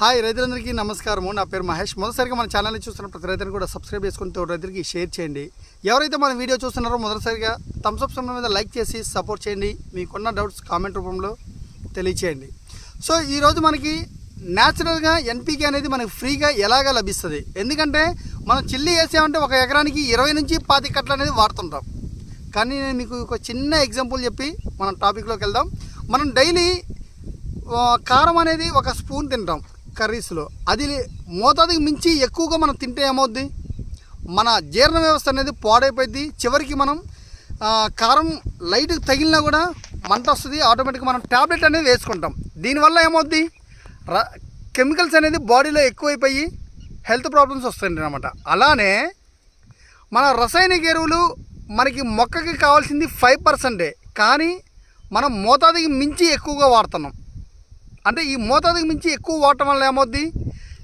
Hi రైతులందరికీ నమస్కారము. నా పేరు మహేష్. మొదటిసారిగా మన ఛానల్ని చూస్తున్న ప్రతి రైతుని కూడా సబ్స్క్రైబ్ చేసుకుని తోడు రైతులకి షేర్ చేయండి. ఎవరైతే మన వీడియో చూస్తున్నారో మొదటిసారిగా థమ్స్ సమయం మీద లైక్ చేసి సపోర్ట్ చేయండి. మీకున్న డౌట్స్ కామెంట్ రూపంలో తెలియచేయండి. సో ఈరోజు మనకి న్యాచురల్గా ఎన్పీకే అనేది మనకి ఫ్రీగా ఎలాగా లభిస్తుంది? ఎందుకంటే మనం చిల్లి వేసామంటే ఒక ఎకరానికి ఇరవై నుంచి పాతి కట్టలు అనేది వాడుతుంటాం. కానీ నేను మీకు ఒక చిన్న ఎగ్జాంపుల్ చెప్పి మనం టాపిక్లోకి వెళ్దాం. మనం డైలీ కారం అనేది ఒక స్పూన్ తింటాం. కర్రీస్లో. అది మోతాదుకి మించి ఎక్కువగా మనం తింటే ఏమవుద్ది? మన జీర్ణ వ్యవస్థ అనేది పాడైపోయింది చివరికి మనం కారం లైట్ తగిలినా కూడా మంట వస్తుంది. ఆటోమేటిక్గా మనం ట్యాబ్లెట్ అనేది వేసుకుంటాం. దీనివల్ల ఏమవుద్ది? ర కెమికల్స్ అనేది బాడీలో ఎక్కువైపోయి హెల్త్ ప్రాబ్లమ్స్ వస్తుంది అనమాట అలానే మన రసాయనిక ఎరువులు మనకి మొక్కకి కావాల్సింది ఫైవ్ పర్సెంటే. కానీ మనం మోతాదుకి మించి ఎక్కువగా వాడుతున్నాం. అంటే ఈ మోతాదుకి మించి ఎక్కువ వాడటం వల్ల ఏమవుద్ది?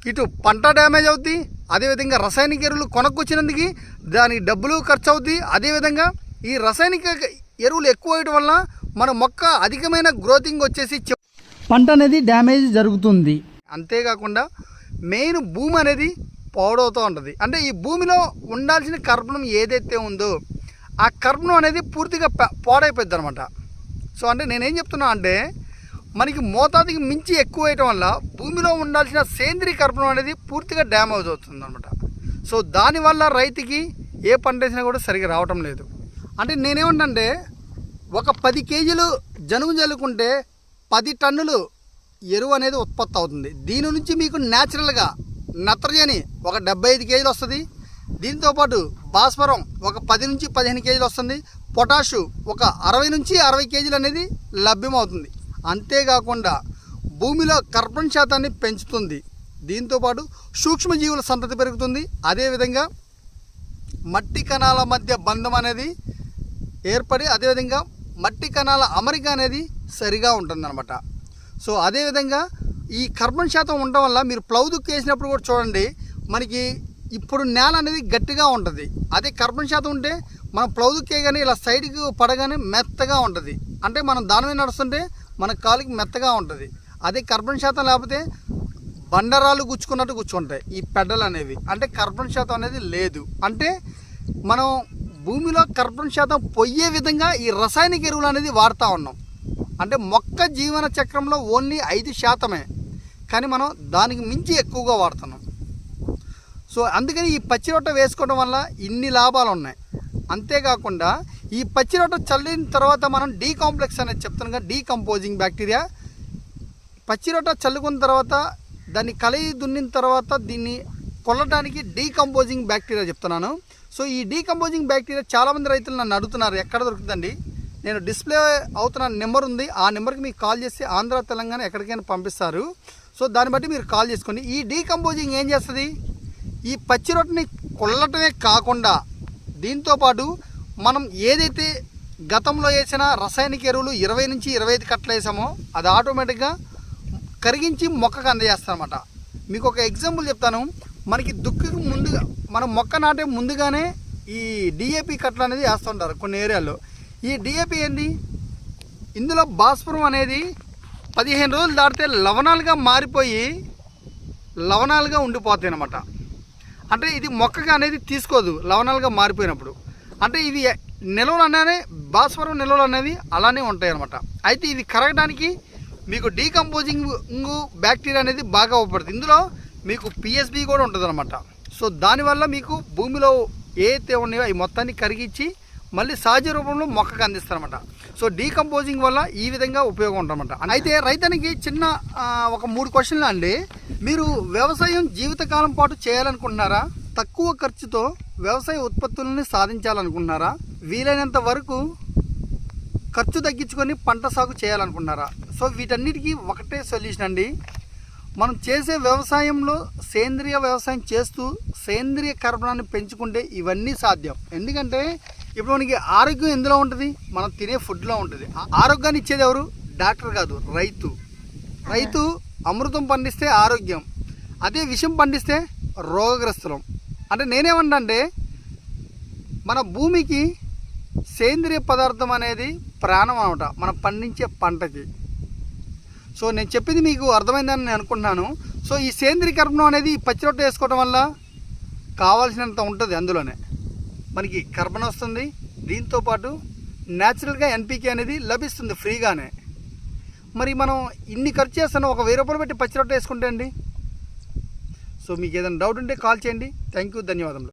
ఇటు పంట డ్యామేజ్ అవుద్ది అదేవిధంగా రసాయనిక ఎరువులు కొనుక్కొచ్చినందుకు దానికి డబ్బులు ఖర్చు అవుద్ది అదేవిధంగా ఈ రసాయనిక ఎరువులు ఎక్కువ వేయడం వల్ల మన మొక్క అధికమైన గ్రోతింగ్ వచ్చేసి పంట అనేది డ్యామేజ్ జరుగుతుంది. అంతేకాకుండా మెయిన్ భూమి అనేది పాడవుతూ ఉంటుంది. అంటే ఈ భూమిలో ఉండాల్సిన కర్బనం ఏదైతే ఉందో ఆ కర్బనం అనేది పూర్తిగా ప- పాడైపోద్ది అనమాట సో అంటే నేనేం చెప్తున్నా అంటే మనకి మోతాదుకి మించి ఎక్కువ వేయటం వల్ల భూమిలో ఉండాల్సిన సేంద్రీయ కర్పణం అనేది పూర్తిగా డ్యామేజ్ అవుతుంది అనమాట సో దానివల్ల రైతుకి ఏ పంట వేసినా కూడా సరిగా రావటం లేదు. అంటే నేనేమంటే ఒక పది కేజీలు జనుము జల్లుకుంటే పది టన్నులు ఎరువు అనేది ఉత్పత్తి అవుతుంది. దీని నుంచి మీకు న్యాచురల్గా నత్రజని ఒక డెబ్బై ఐదు కేజీలు వస్తుంది. దీంతోపాటు భాస్వరం ఒక పది నుంచి పదిహేను కేజీలు వస్తుంది. పొటాషు ఒక అరవై నుంచి అరవై కేజీలు అనేది లభ్యమవుతుంది. అంతేకాకుండా భూమిలో కర్బన్ శాతాన్ని పెంచుతుంది. దీంతోపాటు సూక్ష్మజీవుల సంతతి పెరుగుతుంది. అదేవిధంగా మట్టి కణాల మధ్య బంధం అనేది ఏర్పడి అదేవిధంగా మట్టి కణాల అమరిక అనేది సరిగా ఉంటుందన్నమాట. సో అదేవిధంగా ఈ కర్బన్ శాతం ఉండడం వల్ల మీరు ప్లౌ దుక్కు వేసినప్పుడు కూడా చూడండి మనకి ఇప్పుడు నేల అనేది గట్టిగా ఉంటుంది. అదే కర్బన్ శాతం ఉంటే మనం ప్లౌ దుక్కే కానీ ఇలా సైడ్కి పడగానే మెత్తగా ఉంటుంది. అంటే మనం దాని మీద నడుస్తుంటే మన కాలుకి మెత్తగా ఉంటుంది. అదే కర్బన్ శాతం లేకపోతే బండరాలు గుచ్చుకున్నట్టు గుచ్చుకుంటాయి ఈ పెడ్డలు అనేవి. అంటే కర్బన్ శాతం అనేది లేదు. అంటే మనం భూమిలో కర్బన్ శాతం పొయ్యే విధంగా ఈ రసాయనిక ఎరువులు అనేది వాడుతూ ఉన్నాం. అంటే మొక్క జీవన చక్రంలో ఓన్లీ ఐదు శాతమే. కానీ మనం దానికి మించి ఎక్కువగా వాడుతున్నాం. సో అందుకని ఈ పచ్చి రొట్ట వేసుకోవడం వల్ల ఇన్ని లాభాలు ఉన్నాయి. అంతేకాకుండా ఈ పచ్చి రొట్ట చల్లిన తర్వాత మనం డీకాంప్లెక్స్ అనేది చెప్తాను కదా డీకంపోజింగ్ బ్యాక్టీరియా. పచ్చి రొట్ట చల్లుకున్న తర్వాత దాన్ని కలయి దున్నిన తర్వాత దీన్ని కొల్లడానికి డీకంపోజింగ్ బ్యాక్టీరియా చెప్తున్నాను. సో ఈ డీకంపోజింగ్ బ్యాక్టీరియా చాలామంది రైతులు నన్ను అడుగుతున్నారు ఎక్కడ దొరుకుతుందండి? నేను డిస్ప్లే అవుతున్న నెంబర్ ఉంది ఆ నెంబర్కి మీకు కాల్ చేస్తే ఆంధ్ర తెలంగాణ ఎక్కడికైనా పంపిస్తారు. సో దాన్ని బట్టి మీరు కాల్ చేసుకోండి. ఈ డీకంపోజింగ్ ఏం చేస్తుంది? ఈ పచ్చి రొట్టెని కొల్లటమే కాకుండా దీంతోపాటు మనం ఏదైతే గతంలో వేసిన రసాయనిక ఎరువులు ఇరవై నుంచి ఇరవై ఐదు కట్టలు వేసామో అది ఆటోమేటిక్గా కరిగించి మొక్కకు అందజేస్తారన్నమాట. మీకు ఒక ఎగ్జాంపుల్ చెప్తాను. మనకి దుక్కుకు ముందుగా మనం మొక్క నాటే ముందుగానే ఈ డిఏపి కట్టలు అనేది వేస్తుంటారు కొన్ని ఏరియాల్లో. ఈ డిఏపి ఏంది? ఇందులో భాస్వరం అనేది పదిహేను రోజులు దాటితే లవణాలుగా మారిపోయి లవణాలుగా ఉండిపోతాయి అనమాట అంటే ఇది మొక్కగా అనేది తీసుకోదు లవణాలుగా మారిపోయినప్పుడు. అంటే ఇది నిల్వలు అనేది భాస్వరం నిల్వలు అనేవి అలానే ఉంటాయి అనమాట అయితే ఇవి కరగడానికి మీకు డీకంపోజింగ్ బ్యాక్టీరియా అనేది బాగా ఉపయోగపడుతుంది. ఇందులో మీకు పిఎస్బి కూడా ఉంటుంది అనమాట సో దానివల్ల మీకు భూమిలో ఏదైతే ఉన్నాయో అవి మొత్తాన్ని కరిగించి మళ్ళీ సహజ రూపంలో మొక్కకు అందిస్తారనమాట సో డీకంపోజింగ్ వల్ల ఈ విధంగా ఉపయోగం ఉంటుందన్నమాట అయితే రైతానికి చిన్న ఒక మూడు క్వశ్చన్లు అండి. మీరు వ్యవసాయం జీవితకాలం పాటు చేయాలనుకుంటున్నారా? తక్కువ ఖర్చుతో వ్యవసాయ ఉత్పత్తులని సాధించాలనుకుంటున్నారా? వీలైనంత వరకు ఖర్చు తగ్గించుకొని పంట సాగు చేయాలనుకుంటున్నారా? సో వీటన్నిటికీ ఒకటే సొల్యూషన్ అండి. మనం చేసే వ్యవసాయంలో సేంద్రియ వ్యవసాయం చేస్తూ సేంద్రియ కర్బనాన్ని పెంచుకుంటే ఇవన్నీ సాధ్యం. ఎందుకంటే ఇప్పుడు మనకి ఆరోగ్యం ఎందులో ఉంటుంది? మనం తినే ఫుడ్లో ఉంటుంది. ఆ ఆరోగ్యాన్ని ఇచ్చేది ఎవరు? డాక్టర్ కాదు రైతు. రైతు అమృతం పండిస్తే ఆరోగ్యం. అదే విషం పండిస్తే రోగగ్రస్తులం. అంటే నేనేమంటే మన భూమికి సేంద్రియ పదార్థం అనేది ప్రాణం అనమాట. మనం పండించే పంటకి. సో నేను చెప్పింది మీకు అర్థమైందని నేను అనుకుంటున్నాను. సో ఈ సేంద్రియ కర్బనం అనేది పచ్చి రొట్టె వేసుకోవడం వల్ల కావాల్సినంత ఉంటుంది అందులోనే. మనకి కర్బనం వస్తుంది. దీంతో పాటు న్యాచురల్గా ఎన్పికే అనేది లభిస్తుంది ఫ్రీగానే. మరి మనం ఇన్ని ఖర్చు చేస్తాను ఒక వెయ్యి రూపాయలు పెట్టి పచ్చి రొట్టె వేసుకుంటే అండి? సో మీకు ఏదైనా డౌట్ ఉంటే కాల్ చేయండి. థ్యాంక్ యూ ధన్యవాదములు.